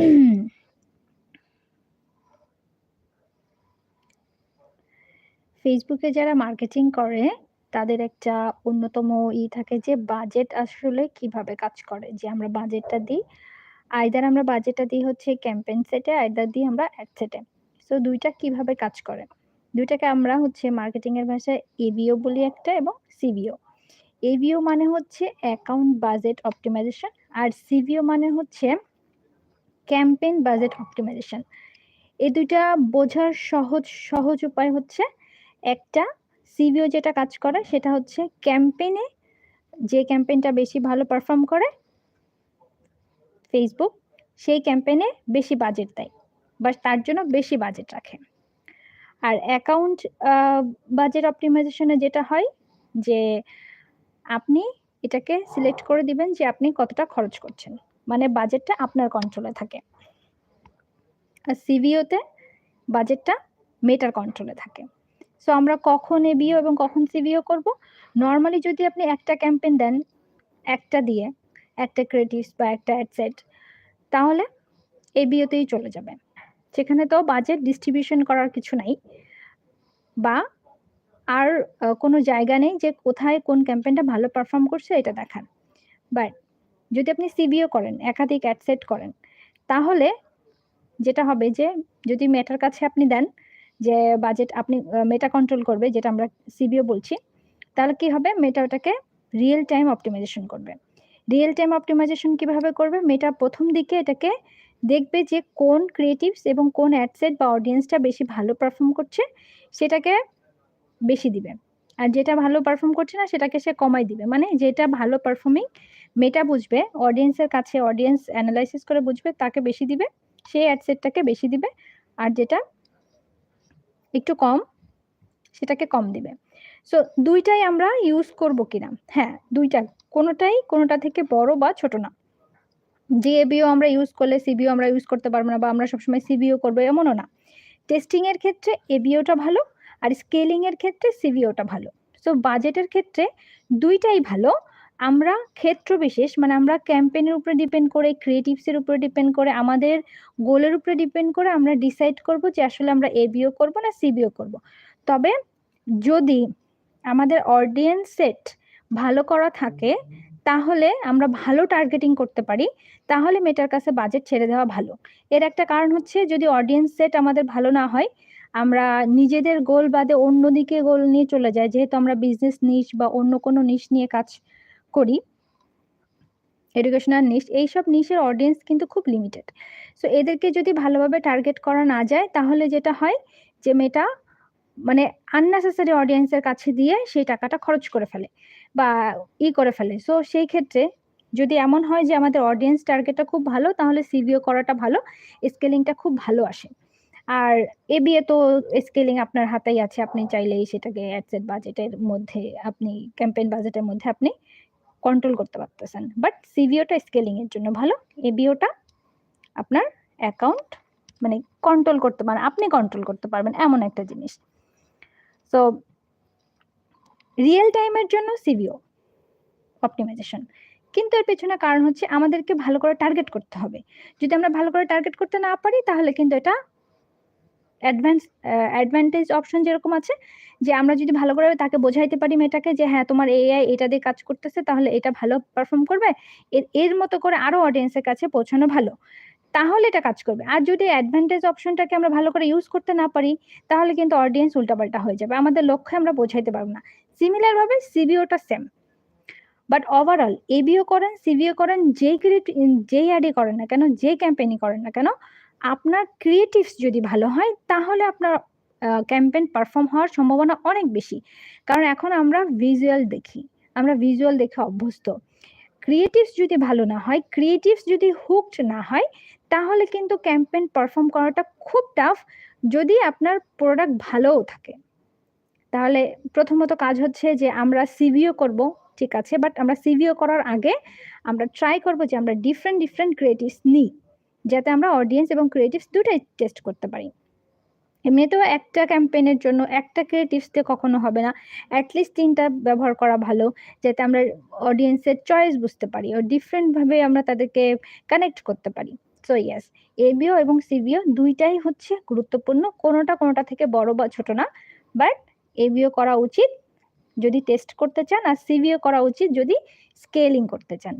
ফেসবুকে যারা মার্কেটিং করে তাদের একটা অন্যতম ই থাকে যে বাজেট আসলে কীভাবে কাজ করে। যে আমরা বাজেটটা দিই, আইদার আমরা বাজেটটা দিই হচ্ছে ক্যাম্পেইন সেটে, আইদার দিই আমরা অ্যাড সেটে। সো দুইটা কীভাবে কাজ করে? দুইটাকে আমরা হচ্ছে মার্কেটিং এর ভাষায় এবিও বলি একটা এবং সিবিও। এবিও মানে হচ্ছে অ্যাকাউন্ট বাজেট অপটিমাইজেশন আর সিবিও মানে হচ্ছে ক্যাম্পেইন বাজেট অপ্টিমাইজেশন। এই ২ টা বোঝার সহজ, সহজ উপায় হচ্ছে একটা সিবিও যেটা কাজ করে সেটা হচ্ছে ক্যাম্পেইনে যে ক্যাম্পেইনটা বেশি ভালো পারফর্ম করে ফেসবুক সেই ক্যাম্পেইনে বেশি বাজেট দেয় বা তার জন্য বেশি বাজেট রাখে। আর অ্যাকাউন্ট বাজেট অপটিমাইজেশনে যেটা হয় যে আপনি এটাকে সিলেক্ট করে দিবেন যে আপনি কতটা খরচ করছেন। মানে বাজেটটা আপনার কন্ট্রোলে থাকে। আর সিবিওতে বাজেটটা মেটার কন্ট্রোলে থাকে। সো আমরা কখন এবিও এবং কখন সিবিও করব? নর্মালি যদি আপনি একটা ক্যাম্পেন দেন, একটা দিয়ে, একটা ক্রিয়েটিভস বা একটা অ্যাড সেট তাহলে এবিওতেই চলে যাবে। সেখানে তো বাজেট ডিস্ট্রিবিউশন করার কিছু নাই। বা আর কোনো জায়গা নেই যে কোথায় কোন ক্যাম্পেনটা ভালো পারফর্ম করছে এটা দেখার। বাট যদি আপনি সিবিও করেন, একাধিক অ্যাড সেট করেন, তাহলে যেটা হবে যে যদি মেটার কাছে আপনি দেন যে বাজেট আপনি মেটা কন্ট্রোল করবে যেটা আমরা সিবিও বলছি। তাহলে কি হবে? মেটা ওটাকে রিয়েল টাইম অপটিমাইজেশন করবে। রিয়েল টাইম অপ্টিমাইজেশন কীভাবে করবে? মেটা প্রথম দিকে এটাকে দেখবে যে কোন ক্রিয়েটিভস এবং কোন অ্যাডসেট বা অডিয়েন্সটা বেশি ভালো পারফর্ম করছে সেটাকে বেশি দিবে। আর যেটা ভালো পারফর্ম করছে না সেটাকে সে কমাই দিবে। মানে যেটা ভালো পারফর্মিং মেটা বুঝবে, অডিয়েন্সের কাছে অডিয়েন্স এনালাইসিস করে বুঝবে তাকে বেশি দিবে। সেই অ্যাডসেটটাকে বেশি দিবে। আর যেটা একটু কম সেটাকে কম দিবে। সো দুইটাই আমরা ইউজ করব কিনা? হ্যাঁ, ২ কোনোটাই কোনোটা থেকে বড় বা ছোট না। যে এবিও আমরা ইউজ করলে সিবিও আমরা ইউজ করতে পারব না বা আমরা সবসময় সিবিও করব এমনও না। টেস্টিং এর ক্ষেত্রে এবিওটা ভালো আর স্কেলিংয়ের ক্ষেত্রে সিবিওটা ভালো। সো বাজেটের ক্ষেত্রে দুইটাই ভালো। আমরা ক্ষেত্র বিশেষ মানে আমরা ক্যাম্পেইন এর উপরে ডিপেন্ড করে, ক্রিয়েটিভস এর উপরে ডিপেন্ড করে, আমাদের গোলের উপরে ডিপেন্ড করে আমরা ডিসাইড করব যে আসলে আমরা এবিও করব না সিবিও করব। তবে যদি আমাদের অডিয়েন্স সেট ভালো করা থাকে তাহলে আমরা ভালো টার্গেটিং করতে পারি। তাহলে মেটার কাছে বাজেট ছেড়ে দেওয়া ভালো। এর একটা কারণ হচ্ছে যদি অডিয়েন্স সেট আমাদের ভালো না হয়, আমরা নিজেদের গোল বাদে অন্যদিকে গোল নিয়ে চলে যাই। যেহেতু আমরা বিজনেস নিশ বা অন্য কোনো নিশ নিয়ে কাজ করি। এডুকেশনাল নিশ এইসব নিশের অডিয়েন্স কিন্তু খুব লিমিটেড। সো এদেরকে যদি ভালোভাবে টার্গেট করা না যায়, তাহলে যেটা হয় যে মেটা মানে আননেসেসারি অডিয়েন্সের কাছে দিয়ে সেই টাকাটা খরচ করে ফেলে বা ই করে ফেলে। সো সেই ক্ষেত্রে যদি এমন হয় যে আমাদের অডিয়েন্স টার্গেটটা খুব ভালো, তাহলে সিবিও করাটা ভালো। স্কেলিংটা খুব ভালো আসে। আর এবিএ তো স্কেলিং আপনার হাতেই আছে। আপনি চাইলেই সেটাকে অ্যাডসেট বাজেটের মধ্যে, আপনি ক্যাম্পেইন বাজেটের মধ্যে আপনি কন্ট্রোল করতে পারতেছেন। বাট সিবিওটা স্কেলিং এর জন্য ভালো। এবিওটা আপনার অ্যাকাউন্ট মানে কন্ট্রোল করতে পারেন। আপনি কন্ট্রোল করতে পারবেন এমন একটা জিনিস। সো রিয়েল টাইম এর জন্য সিবিও অপটিমাইজেশন কিন্তু এর পেছনে কারণ হচ্ছে আমাদেরকে ভালো করে টার্গেট করতে হবে। যদি আমরা ভালো করে টার্গেট করতে না পারি, তাহলে কিন্তু এটা অ্যাডভান্স অ্যা অ্যাডভান্টেজ অপশন যেরকম আছে যে আমরা যদি ভালো করে তাকে বোঝাইতে পারি মেয়েটাকে যে হ্যাঁ, তোমার এআই এটা দিয়ে কাজ করতেছে তাহলে এটা ভালো পারফর্ম করবে। এর এর মতো করে আরও অডিয়েন্সের কাছে পৌঁছানো ভালো। তাহলে এটা কাজ করবে। আর যদি অ্যাডভান্টেজ অপশনটাকে আমরা ভালো করে ইউজ করতে না পারি তাহলে কিন্তু অডিয়েন্স উল্টাপাল্টা হয়ে যাবে। আমাদের লক্ষ্যে আমরা বোঝাইতে পারব না। সিমিলার ভাবে সিবিওটা সেম। বাট ওভারঅল এবিও করেন, সিবিও করেন যেই ক্রিয়েট যেই অ্যাডই করেন না কেন, যে ক্যাম্পেইনই করেন না কেন, আপনার ক্রিয়েটিভস যদি ভালো হয় তাহলে আপনার আ ক্যাম্পেইন পারফর্ম হওয়ার সম্ভাবনা অনেক বেশি। কারণ এখন আমরা ভিজুয়াল দেখি। আমরা ভিজুয়াল দেখে অভ্যস্ত। ক্রিয়েটিভস যদি ভালো না হয়, ক্রিয়েটিভস যদি হুকড না হয় তাহলে কিন্তু ক্যাম্পেইন পারফর্ম করাটা খুব টাফ যদি আপনার প্রোডাক্ট ভালোও থাকে। তাহলে প্রথমত কাজ হচ্ছে যে আমরা সিবিও করব। ঠিক আছে। বাট আমরা সিভিও করার আগে আমরা ট্রাই করব যে আমরা ডিফারেন্ট, ডিফারেন্ট ক্রিয়েটিভস নিই। যাতে আমরা অডিয়েন্স এবং ক্রিয়েটিভস ২ টাই টেস্ট করতে পারি। এমনিতেও একটা ক্যাম্পেইনের জন্য একটা ক্রিয়েটিভস দিয়ে কখনো হবে না। অ্যাটলিস্ট তিনটা ব্যবহার করা ভালো। যাতে আমরা অডিয়েন্সের চয়েস বুঝতে পারি ও ডিফারেন্টভাবে আমরা তাদেরকে কানেক্ট করতে পারি। সো সো ইয়েস এবিও এবং সিবিও দুইটাই হচ্ছে গুরুত্বপূর্ণ কোনোটা কোনোটা থেকে বড় বা ছোট না বাট এবিও করা উচিত যদি টেস্ট করতে চান আর সিবিও করা উচিত যদি স্কেলিং করতে চান